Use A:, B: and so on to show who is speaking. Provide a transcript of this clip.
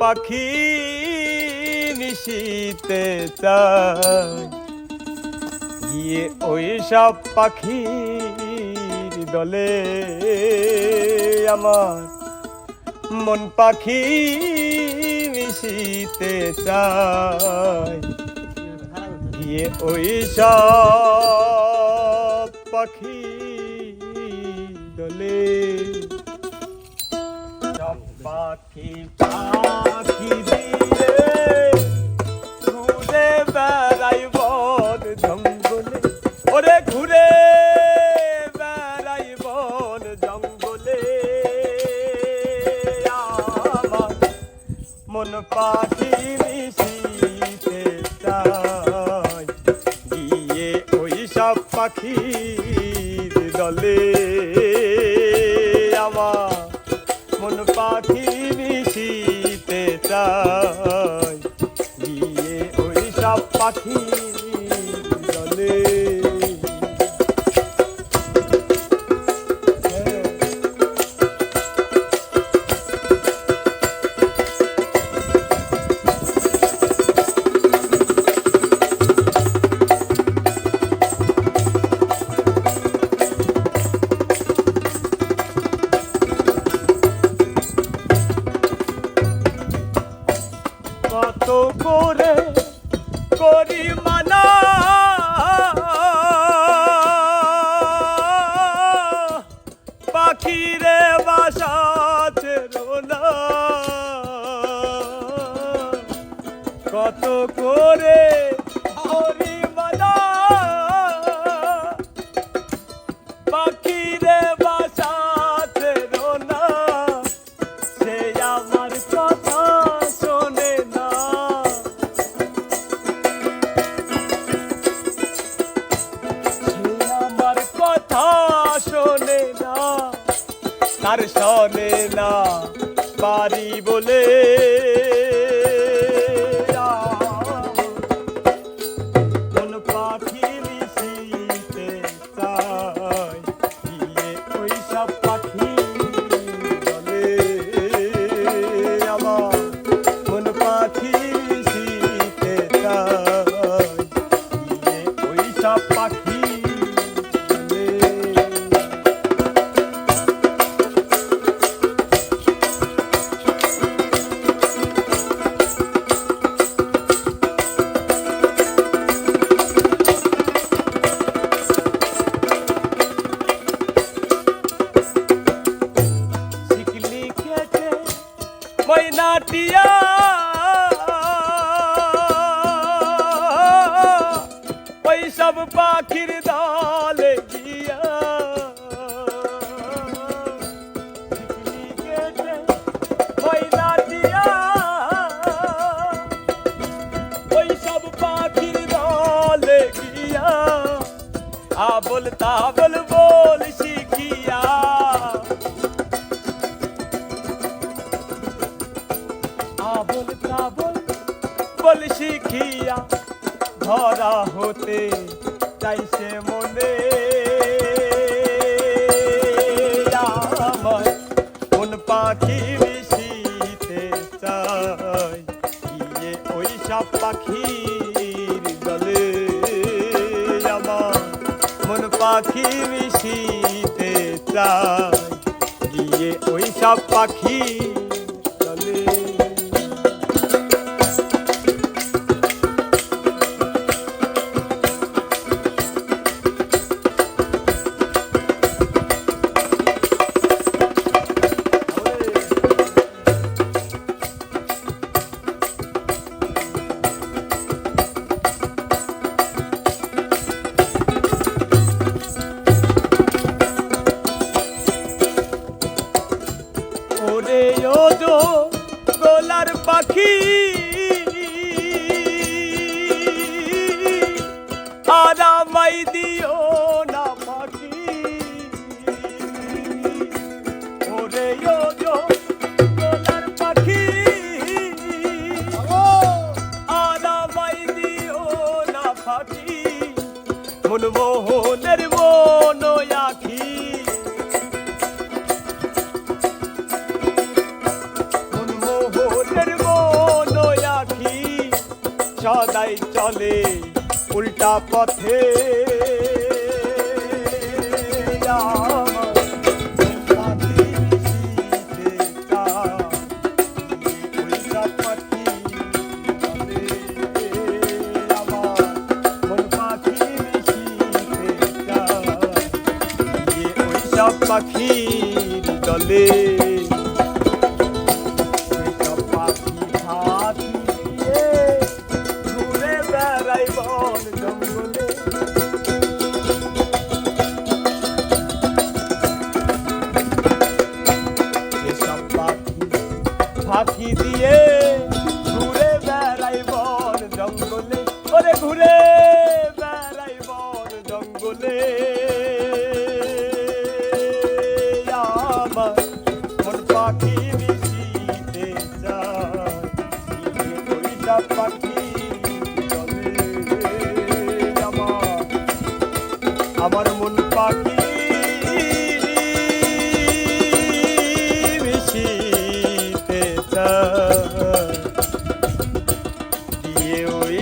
A: পাখি নিশিতে গিয়ে ওই সব পাখির দলে আমার মন পাখি মিশিতে গিয়ে ওই সব পাখি দলে সব পাখি পাখি পাখির দলে। আমার মন পাখি মিশিতে চাই। গিয়ে ওই সব পাখি পাখিরে বাসা ছেড়ো কত করে পারি বলে। কোন পাখি মিশিতে চাই ওই সব সব পাখির দলে গিয়া। আবল তাবল বল শিখিয়া। আবল তাবল বল শিখিয়া। ধরা হতে চাইছে মনে। আমার কোন পাখি মিশিতে চাই? গিয়ে ওই সব পাখির দলে আমার মন পাখি মিশিতে চাই? গিয়ে ওই সব পাখি ওজো গোলার পাখি। আরামাই দিও না পাখি। ওরে ওজো গোলার পাখি। আরামাই দিও না পাখি। মনমোহনের মন আখি। সদাই চলে উল্টা পথে। আমার পাখি জঙ্গলে আমার মন পাখি মিশিতে ওইটা পাখি আমার দিয়ে ওই